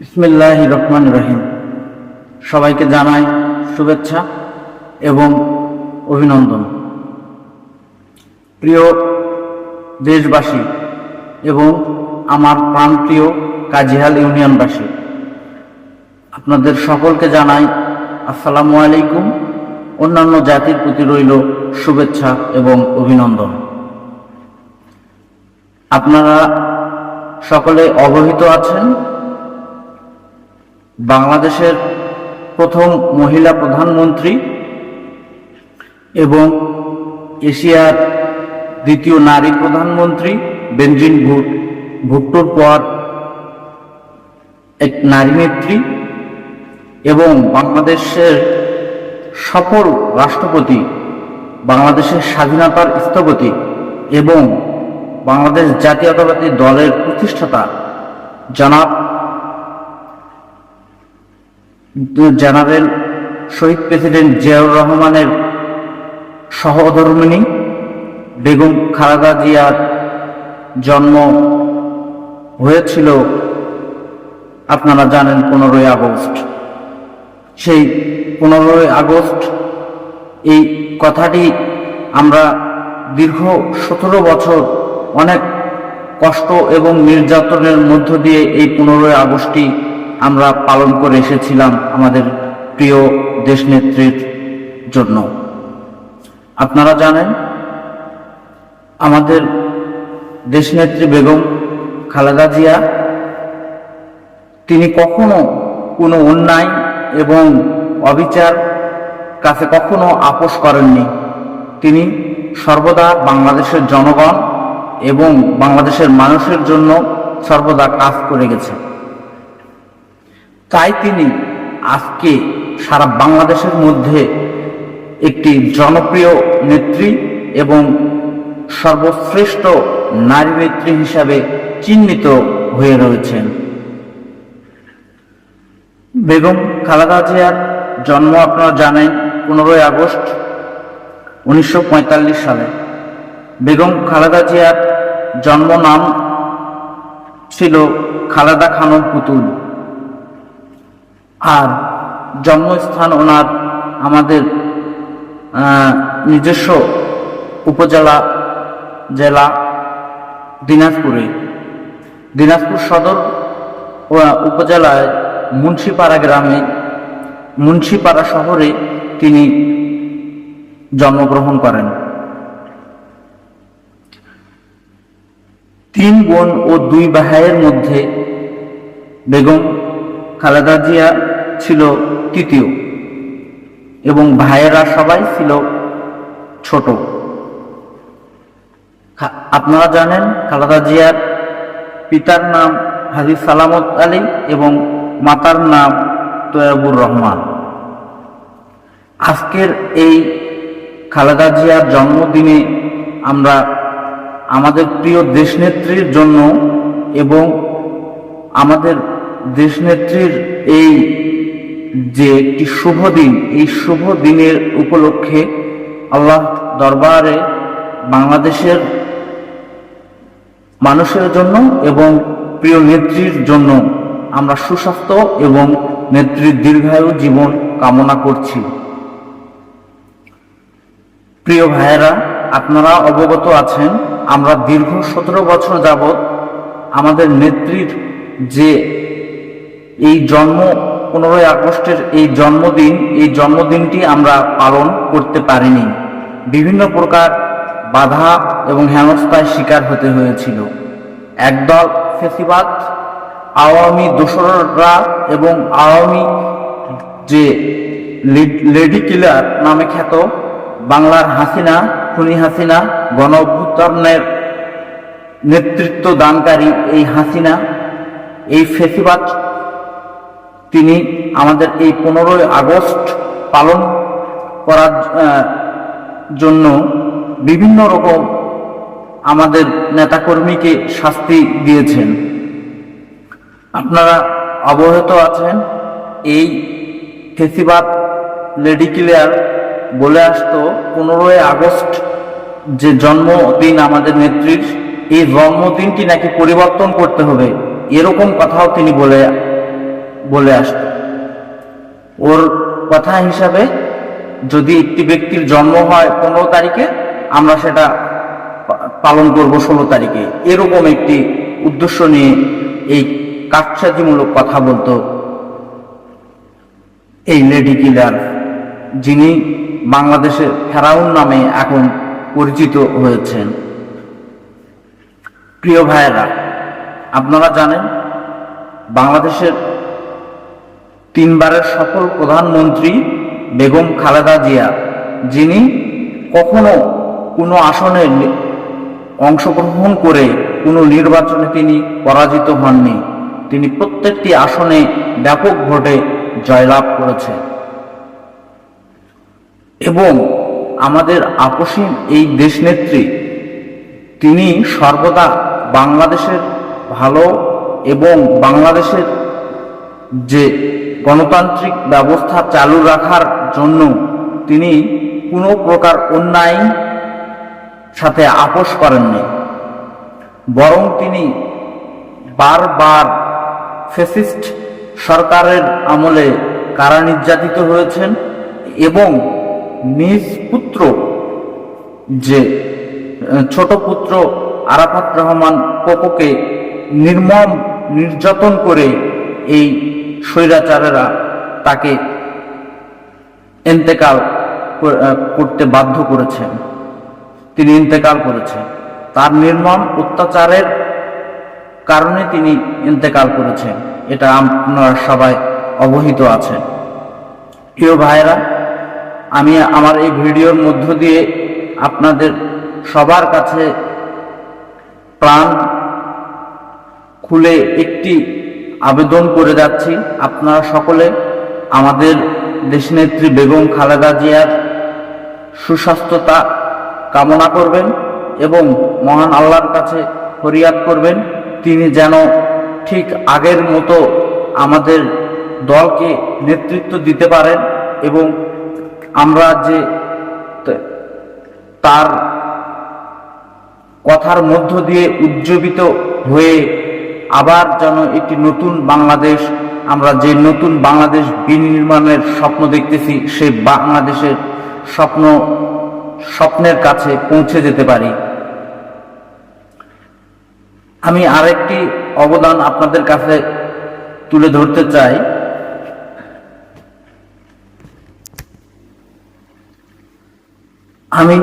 বিসমিল্লাহ রহমান রহিম। সবাইকে জানাই শুভেচ্ছা এবং অভিনন্দন। প্রিয় দেশবাসী এবং আমার প্রাণপ্রিয় কাজিহাল ইউনিয়নবাসী, আপনাদের সকলকে জানাই আসসালামু আলাইকুম। অন্যান্য জাতির প্রতি রইল শুভেচ্ছা এবং অভিনন্দন। আপনারা সকলে অবহিত আছেন বাংলাদেশের প্রথম মহিলা প্রধানমন্ত্রী এবং এশিয়ার দ্বিতীয় নারী প্রধানমন্ত্রী বেঞ্জিন ভুট, ভুট্টোর পর এক নারী নেত্রী এবং বাংলাদেশের সফল রাষ্ট্রপতি, বাংলাদেশের স্বাধীনতার স্থপতি এবং বাংলাদেশ জাতীয়তাবাদী দলের প্রতিষ্ঠাতা জনাব জনাবের শহীদ প্রেসিডেন্ট জিয়াউর রহমানের সহধর্মিনী বেগম খালেদা জিয়ার জন্ম হয়েছিল, আপনারা জানেন পনেরোই আগস্ট। সেই পনেরোই আগস্ট এই কথাটি আমরা দীর্ঘ সতেরো বছর অনেক কষ্ট এবং নির্যাতনের মধ্য দিয়ে এই পনেরোই আগস্টটি আমরা পালন করে এসেছিলাম আমাদের প্রিয় দেশনেত্রীর জন্য। আপনারা জানেন, আমাদের দেশনেত্রী বেগম খালেদা জিয়া, তিনি কখনো কোনো অন্যায় এবং অবিচার কাছে কখনো আপোষ করেননি। তিনি সর্বদা বাংলাদেশের জনগণ এবং বাংলাদেশের মানুষের জন্য সর্বদা কাজ করে গেছে তাই তিনি আজকে সারা বাংলাদেশের মধ্যে একটি জনপ্রিয় নেত্রী এবং সর্বশ্রেষ্ঠ নারী নেত্রী হিসাবে চিহ্নিত হয়ে রয়েছেন। বেগম খালেদা জিয়ার জন্ম আপনারা জানেন পনেরোই আগস্ট উনিশশো পঁয়তাল্লিশ সালে। বেগম খালেদা জিয়ার জন্ম নাম ছিল খালেদা খানম পুতুল। আর জন্মস্থান ওনার আমাদের নিজস্ব উপজেলা, জেলা, দিনাজপুরে। দিনাজপুর সদর উপজেলায় মুন্সিপাড়া গ্রামে, মুন্সিপাড়া শহরে তিনি জন্মগ্রহণ করেন। তিন বোন ও দুই ভাইয়ের মধ্যে বেগম খালেদা জিয়া ছিল তৃতীয় এবং ভাইয়েরা সবাই ছিল ছোট। আপনারা জানেন খালেদা জিয়ার পিতার নাম হাজি সালামত আলী এবং মাতার নাম তয়াবুর রহমান। আজকের এই খালেদা জিয়ার জন্মদিনে আমরা আমাদের প্রিয় দেশনেত্রীর জন্য এবং আমাদের দেশনেত্রীর এই যে একটি শুভ দিন, এই শুভ দিনের উপলক্ষে আল্লাহ দরবারে বাংলাদেশের মানুষের জন্য এবং প্রিয় নেত্রীর জন্য আমরা সুস্বাস্থ্য এবং নেত্রীর দীর্ঘায়ু জীবন কামনা করছি। প্রিয় ভাইয়েরা, আপনারা অবগত আছেন, আমরা দীর্ঘ সতেরো বছর যাবৎ আমাদের নেত্রীর যে এই জন্ম পনেরোই আগস্টের এই জন্মদিন, এই জন্মদিনটি আমরা পালন করতে পারিনি। বিভিন্ন প্রকার বাধা এবং হেনস্থায় শিকার হতে হয়েছিল। একদল ফেসিবাদ, আওয়ামী দোসররা এবং আওয়ামী যে লেডি কিলার নামে খ্যাত বাংলার হাসিনা, খুনি হাসিনা, গণ অভ্যুত্থানের নেতৃত্ব দানকারী এই হাসিনা, এই ফেসিবাদ তিনি আমাদের এই পনেরোই আগস্ট পালন করার জন্য বিভিন্ন রকম আমাদের নেতাকর্মীকে শাস্তি দিয়েছেন। আপনারা অবহিত আছেন, এই ফেসিবাদ লেডি ক্লিয়ার বলে আসতো, পনেরোই আগস্ট যে জন্মদিন আমাদের নেত্রীর, এই জন্মদিনটি নাকি পরিবর্তন করতে হবে, এরকম কথাও তিনি বলে বলে আসত। ওর কথা হিসাবে যদি একটি ব্যক্তির জন্ম হয় পনেরো তারিখে, আমরা সেটা পালন করব ষোলো তারিখে। এরকম একটি উদ্দেশ্য নিয়ে এই কাকসাজিমূলক কথা বলতো এই লেডি কিলার, যিনি বাংলাদেশের ফেরাউন নামে এখন পরিচিত হয়েছেন। প্রিয় ভাইয়েরা, আপনারা জানেন, বাংলাদেশের তিনবারের সফল প্রধানমন্ত্রী বেগম খালেদা জিয়া, যিনি কখনো কোনো আসনে অংশগ্রহণ করে কোনো নির্বাচনে তিনি পরাজিত হননি। তিনি প্রত্যেকটি আসনে ব্যাপক ভোটে জয়লাভ করেছেন। এবং আমাদের আপসীন এই দেশনেত্রী, তিনি সর্বদা বাংলাদেশের ভালো এবং বাংলাদেশের যে গণতান্ত্রিক ব্যবস্থা চালু রাখার জন্য তিনি কোনো প্রকার অন্যায় সাথে আপোষ করেননি। বরং তিনি বারবার ফেসিস্ট সরকারের আমলে কারা নির্যাতিত হয়েছেন এবং নিজ পুত্র যে ছোট পুত্র আরাফাত রহমান কোকোকে নির্মম, নির্যাতন করে এই স্বৈরাচারেরা তাকে আহ, করতে বাধ্য করেছেন। তিনি ইন্তেকাল করেছেন। তার নির্মম অত্যাচারের কারণে তিনি ইন্তেকাল করেছেন। এটা আপনারা সবাই অবহিত আছেন। প্রিয় ভাইরা আমি আমার এই ভিডিওর মধ্য দিয়ে আপনাদের সবার কাছে প্রাণ খুলে একটি আবেদন করে যাচ্ছি। আপনারা সকলে আমাদের দেশনেত্রী বেগম খালেদা জিয়ার সুস্বাস্থ্যতা কামনা করবেন এবং মহান আল্লাহর কাছে ফরিয়াদ করবেন। তিনি যেন ঠিক আগের মতো আমাদের দলকে নেতৃত্ব দিতে পারেন এবং আমরা যে তার কথার মধ্য দিয়ে উজ্জীবিত হয়ে আবার যেন একটি নতুন বাংলাদেশ, আমরা যে নতুন বাংলাদেশ বিনির্মাণের স্বপ্ন দেখতেছি, সেই বাংলাদেশের স্বপ্ন, স্বপ্নের কাছে পৌঁছে যেতে পারি। আমি আরেকটি অবদান আপনাদের কাছে তুলে ধরতে চাই। আমি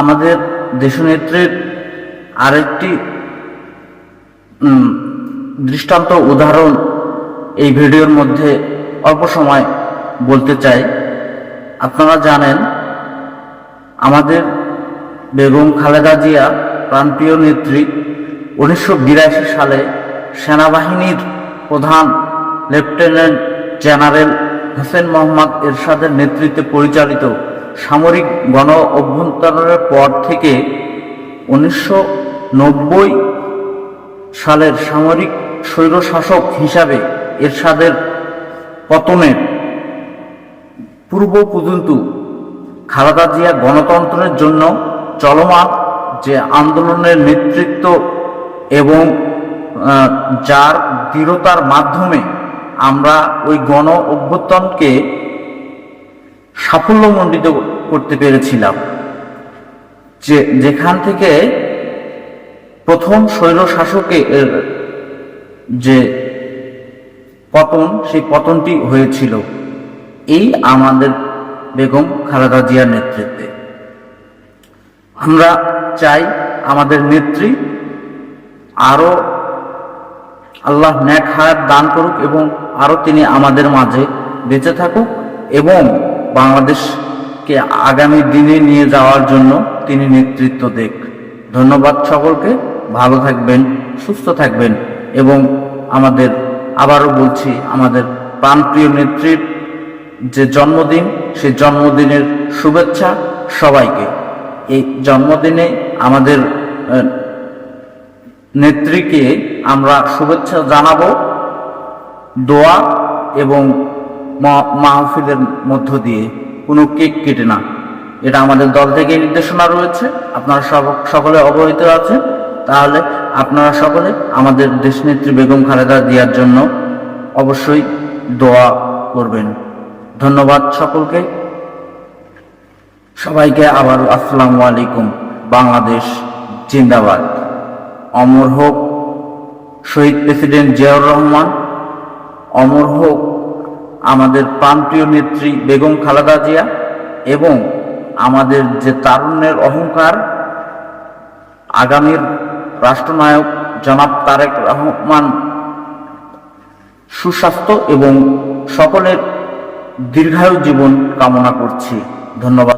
আমাদের দেশনেত্রীর আরেকটি দৃষ্টান্ত উদাহরণ এই ভিডিওর মধ্যে অল্প সময় বলতে চাই। আপনারা জানেন, আমাদের বেগম খালেদা জিয়া, প্রাণপ্রিয় নেত্রী, উনিশশো বিরাশি সালে সেনাবাহিনীর প্রধান লেফটেন্যান্ট জেনারেল হোসেন মোহাম্মদ এরশাদের নেতৃত্বে পরিচালিত সামরিক গণ অভ্যন্তরের পর থেকে উনিশশো নব্বই সালের সামরিক স্বৈরশাসক হিসাবে এরশাদের পতনের পূর্ব পর্যন্ত খালেদা জিয়া গণতন্ত্রের জন্য চলমান যে আন্দোলনের নেতৃত্ব এবং যার দৃঢ়তার মাধ্যমে আমরা ওই গণ অভ্যুত্থানকে সাফল্যমণ্ডিত করতে পেরেছিলাম। যে, যেখান থেকে প্রথম স্বৈর শাসকের যে পতন, সেই পতনটি হয়েছিল এই আমাদের বেগম খালেদা জিয়ার নেতৃত্বে। আমরা চাই আমাদের নেত্রী আরও আল্লাহ ন্যাক হায়াত দান করুক এবং আরও তিনি আমাদের মাঝে বেঁচে থাকুক এবং বাংলাদেশকে আগামী দিনে নিয়ে যাওয়ার জন্য তিনি নেতৃত্ব দেখ ধন্যবাদ সকলকে। ভালো থাকবেন, সুস্থ থাকবেন এবং আমাদের আবারও বলছি, আমাদের প্রাণপ্রিয় নেত্রীর যে জন্মদিন সেই জন্মদিনের শুভেচ্ছা সবাইকে। এই জন্মদিনে আমাদের নেত্রীকে আমরা শুভেচ্ছা জানাব, দোয়া এবং মাহফিলের মধ্য দিয়ে। কোনো কেক কেটে না। এটা আমাদের দল থেকে নির্দেশনা রয়েছে। আপনারা সকলে অবহিত আছেন। তাহলে আপনারা সকলে আমাদের দেশনেত্রী বেগম খালেদা জিয়ার জন্য অবশ্যই দোয়া করবেন। ধন্যবাদ সকলকে। সবাইকে আবার আসসালামু আলাইকুম। বাংলাদেশ জিন্দাবাদ। অমর হোক শহীদ প্রেসিডেন্ট জিয়াউর রহমান, অমর হোক আমাদের প্রান্তীয় নেত্রী বেগম খালেদা জিয়া এবং আমাদের যে তারুণ্যের অহংকার, আগামীর রাষ্ট্রনায়ক জনাব তারেক রহমান সুস্বাস্থ্য এবং সকলের দীর্ঘায়ু জীবন কামনা করছি। ধন্যবাদ।